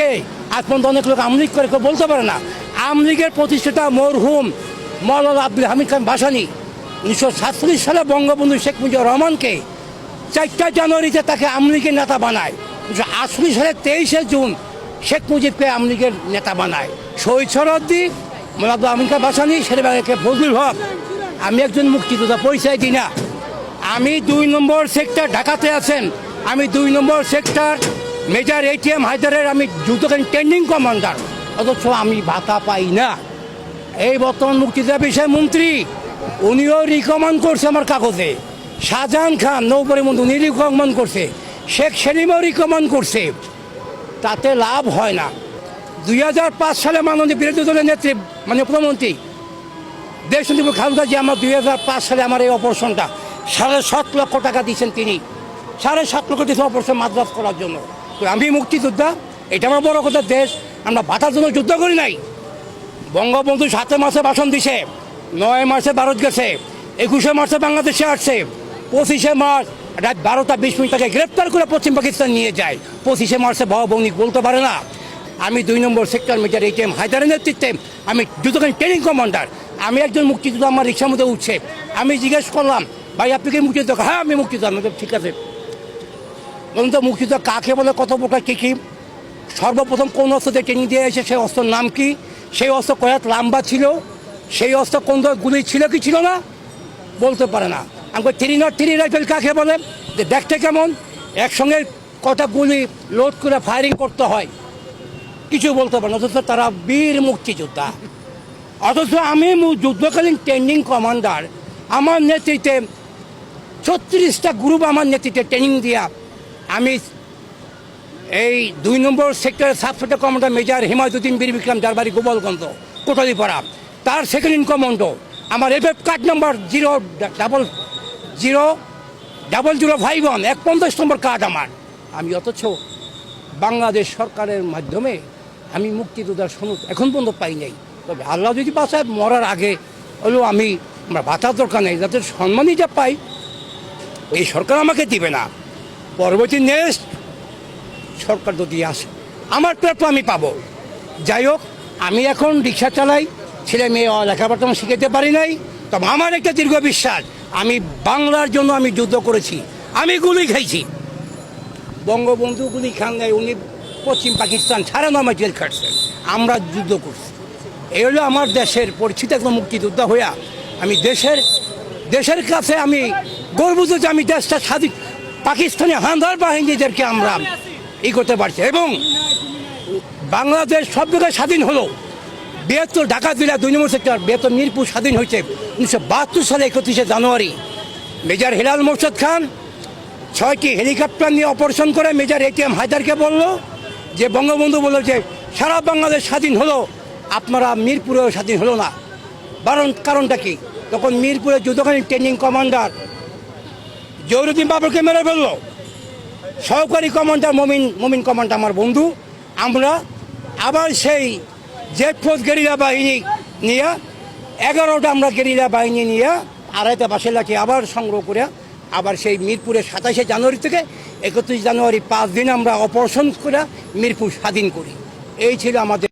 কে? আজ পর্যন্ত অনেক লোক আমলিগ করে, কেউ বলতে পারে না। আমলিগের প্রতিষ্ঠাতা মরহুম মৌলানা আব্দুল হামিদ খান বাসানি, উনিশশো সাতচল্লিশ সালে বঙ্গবন্ধু শেখ মুজিবুর রহমানকে চারটা জানুয়ারিতে তাকে আমলিগের নেতা বানায়। উনিশশো আটচল্লিশ সালে তেইশে জুন শেখ মুজিবকে আমলিগের নেতা বানায়। শহীদ সরদ্দি মৌলানা আব্দুল হামিদ খান বাসানি শেরবাগকে ফজলুল হক। আমি একজন মুক্তিযোদ্ধা, পরিচয় দিই না। আমি দুই নম্বর সেক্টর ঢাকাতে আছেন। আমি দুই নম্বর সেক্টর মেজর এটিএম হায়দারের আমি যুদ্ধকালীন ট্রেন্ডিং কমান্ডার। অথচ আমি ভাতা পাই না। এই বর্তমান মুক্তিযোদ্ধা বিষয় মন্ত্রী, উনিও রিকমেন্ড করছে আমার কাগজে। শাহজাহান খান নৌপরিমন্ত্রী উনি রিকমেন্ড করছে। শেখ সেলিমও রিকমেন্ড করছে। তাতে লাভ হয় না। দুই হাজার পাঁচ সালে মাননীয় বিরোধী দলের নেত্রী মানে প্রধানমন্ত্রী দেশনীতি খালেদা জি আমার দুই হাজার পাঁচ সালে আমার এই অপারেশনটা সাড়ে সাত লক্ষ টাকা দিয়েছেন তিনি। সাড়ে সাত লক্ষ দিয়েছেন অপারেশন মাদ্রাস করার জন্য। তো আমি মুক্তিযোদ্ধা, এটা আমার বড় কথা দেশ, আমরা ভাতার জন্য যুদ্ধ করি নাই। বঙ্গবন্ধু সাতে মাসে ভাষণ দিছে, নয় মাসে ভারত গেছে, একুশে মার্চে বাংলাদেশে আসছে, পঁচিশে মার্চ, রাত বারোটা বিশ মিনিট তাকে গ্রেপ্তার করে পশ্চিম পাকিস্তান নিয়ে যায়। পঁচিশে মার্চে বাবা বৌনিক বলতে পারে না। আমি দুই নম্বর সেক্টর মেজর এটিএম হায়দারের নেতৃত্বে, আমি যুদ্ধকালীন ট্রেনিং কমান্ডার, আমি একজন মুক্তিযোদ্ধা, আমার রিক্সার মধ্যে উঠছে। আমি জিজ্ঞেস করলাম, ভাই, আপনি কি মুক্তিযোদ্ধা? হ্যাঁ আমি মুক্তিযোদ্ধা। ঠিক আছে। বলুন তো মুক্তিযোদ্ধা কাকে বলে, কত প্রকার কী কী? সর্বপ্রথম কোন অস্ত্র দিয়ে ট্রেনিং দিয়ে এসে সেই অস্ত্রের নাম কি? সেই অস্ত্র কয়াত লম্বা ছিল? সেই অস্ত্র কোন গুলি ছিল কি ছিল না? বলতে পারে না। আমি থ্রি নট থ্রি রাইফেল কাকে বলে? যে দেখতে কেমন? একসঙ্গে কটা গুলি লোড করে ফায়ারিং করতে হয়। কিছু বলতে পারে না, অথচ তারা বীর মুক্তিযোদ্ধা। অথচ আমি যুদ্ধকালীন ট্রেনিং কমান্ডার। আমার নেতৃত্বে ছত্রিশটা গ্রুপ আমার নেতৃত্বে ট্রেনিং দিয়া আমি এই দুই নম্বর সেক্টরের sub sector commander major Himayuddin Bir Bikram যার বাড়ি গোপালগঞ্জ, কোটালিপাড়া। তার সেকেন্ড ইন কমান্ডো আমার FF card number zero double zero double zero five one এক পঞ্চাশ নম্বর কার্ড আমার। আমি অথচ বাংলাদেশ সরকারের মাধ্যমে আমি মুক্তিযোদ্ধার সনদ এখন পর্যন্ত পাই নাই। তবে আল্লাহ যদি বাসায় মরার আগে হলেও আমি আমরা বাঁচার দরকার নেই, যাতে সম্মানই যা পাই, এই সরকার আমাকে দিবে না। পরবর্তী নেক্সট সরকার যদি আসে, আমার প্রাপ্য আমি পাবো। যাই হোক, আমি এখন রিক্সা চালাই, ছেলে মেয়ে লেখাপড়া শিখাতে পারি নাই, তবে আমার একটা দীর্ঘ বিশ্বাস, আমি বাংলার জন্য আমি যুদ্ধ করেছি, আমি গুলি খাইছি। বঙ্গবন্ধু গুলি খান নাই, উনি পশ্চিম পাকিস্তান সাড়ে নয় মাস জেল খাটছেন আমরা যুদ্ধ করছি। এই হলো আমার দেশের পরিচিত একজন মুক্তিযোদ্ধা হইয়া, আমি দেশের দেশের কাছে আমি গর্বিত যে আমি দেশটা স্বাধীন পাকিস্তানি হান্দার বাহিনীদেরকে আমরা ই করতে পারছি। এবং বাংলাদেশ সব জায়গায় স্বাধীন হলো। বৃহত্তর ঢাকা জেলা দুই নম্বর সেক্টর বৃহত্তর মিরপুর স্বাধীন হয়েছে। উনিশশো বাহাত্তর সালে একত্রিশে জানুয়ারি, মেজর হিলাল মোর্শেদ খান ছয়টি হেলিকপ্টার নিয়ে অপারেশন করে মেজর এটিএম হায়দারকে বলল যে, বঙ্গবন্ধু বলল যে, সারা বাংলাদেশ স্বাধীন হলো, আপনারা মিরপুরেও স্বাধীন হলো না। কারণ কারণটা কি? তখন মিরপুরে যুদ্ধকালীন ট্রেনিং কমান্ডার জৌরুদ্দিন বাবরকে মেরে ফেলল। সহকারী কমান্ডার মমিন মমিন কমান্ডার আমার বন্ধু। আমরা আবার সেই জেট ফোর্স গেরিলা বাহিনী নিয়ে এগারোটা আমরা গেরিলা বাহিনী নিয়ে আড়াইটা বাসে লাঠি আবার সংগ্রহ করে আবার সেই মিরপুরে সাতাশে জানুয়ারি থেকে একত্রিশ জানুয়ারি পাঁচ দিন আমরা অপারেশন করে মিরপুর স্বাধীন করি। এই ছিল আমাদের